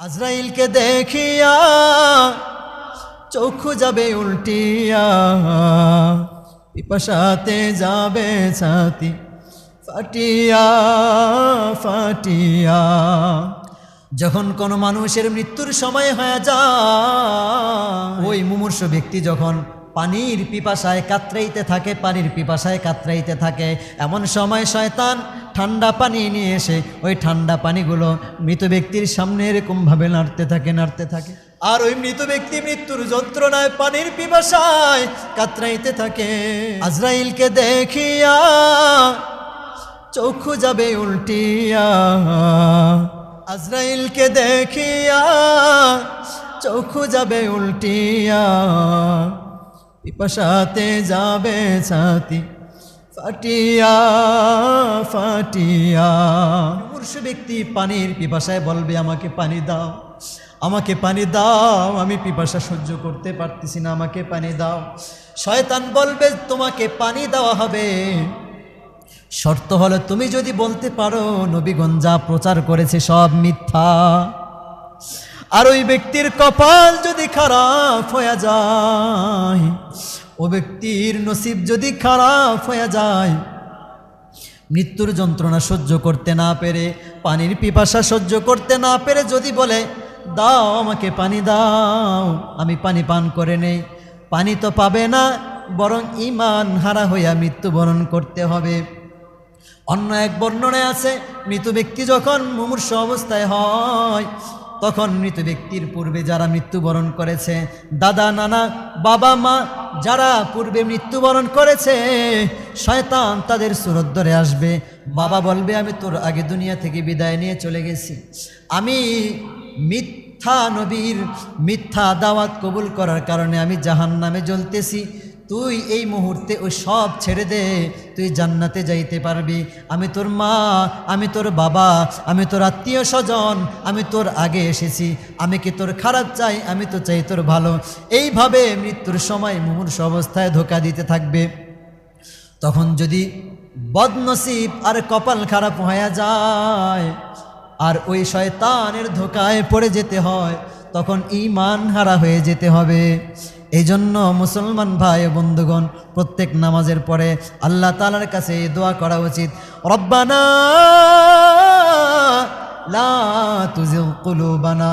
আজরাইলকে দেখিয়া চক্ষু যাবে উল্টিয়া, পিপাসাতে যাবে ছাতি ফাটিয়া ফাটিয়া। যখন কোনো মানুষের মৃত্যুর সময় হয়ে যায়, ওই মুমূর্ষ ব্যক্তি যখন পানির পিপাসায় কাতরাইতে থাকে, পানির পিপাসায় কাতরাইতে থাকে, এমন সময় শয়তান ঠান্ডা পানি নিয়ে এসে ওই ঠান্ডা পানিগুলো মৃত ব্যক্তির সামনে এরকমভাবে নাড়তে থাকে নাড়তে থাকে। আর ওই মৃত ব্যক্তি মৃত্যুর যন্ত্রণায় পানির পিপাসায় কাতরাইতে থাকে। আজরাইলকে দেখিয়া চক্ষু যাবে উল্টিয়া। আজরাইলকে দেখিয়া চক্ষু যাবে উল্টিয়া। পিপাসাতে যাবে ছাতি। ফাটিয়া ফাটিয়া। মূর্ষ ব্যক্তি পানির পিপাসায় বলবে, আমাকে পানি দাও, আমাকে পানি দাও, আমি পিপাসা সহ্য করতে পারতেছি না, আমাকে পানি দাও। শয়তান বলবে, তোমাকে পানি দেওয়া হবে। শর্ত হলো, তুমি যদি বলতে পারো নবীগঞ্জ যা প্রচার করেছে সব মিথ্যা। আর ওই ব্যক্তির কপাল যদি খারাপ হয়ে যায় ও ব্যক্তির নসিব যদি খারাপ হয়ে যায়, মৃত্যুর যন্ত্রণা সহ্য করতে না পেরে, পানির পিপাসা সহ্য করতে না পেরে যদি বলে, দাও আমাকে পানি দাও, আমি পানি পান করে নেই। পানি তো পাবে না, বরং ইমান হারা হইয়া মৃত্যুবরণ করতে হবে। অন্য এক বর্ণনায় আছে, মৃত ব্যক্তি যখন মুমূর্ষ অবস্থায় হয় তখন মৃত ব্যক্তির পূর্বে যারা মৃত্যুবরণ করেছে, দাদা, নানা, বাবা, মা, যারা পূর্বে মৃত্যুবরণ করেছে, শয়তান তাদের সুরত ধরে আসবে। বাবা বলবে, আমি তোর আগে দুনিয়া থেকে বিদায় নিয়ে চলে গেছি। আমি মিথ্যা নবীর মিথ্যা দাওয়াত কবুল করার কারণে আমি জাহান নামে জ্বলতেছি। তুই এই মুহূর্তে ওই সব ছেড়ে দে, তুই জান্নাতে যাইতে পারবি। আমি তোর মা, আমি তোর বাবা, আমি তোর আত্মীয় স্বজন, আমি তোর আগে এসেছি। আমি কি তোর খারাপ চাই? আমি তো চাই তোর ভালো। এইভাবে মৃত্যুর সময় মুমূর্ষ অবস্থায় ধোকা দিতে থাকবে। তখন যদি বদনসিব আর কপাল খারাপ হয়ে যায়, আর ওই শয়তানের ধোকায় পড়ে যেতে হয়, তখন ইমান হারা হয়ে যেতে হবে। এই জন্য মুসলমান ভাই বন্ধুগণ, প্রত্যেক নামাজের পরে আল্লাহ তালার কাছে দোয়া করা উচিত। রব্বানা লা তুজিল কুলুবানা।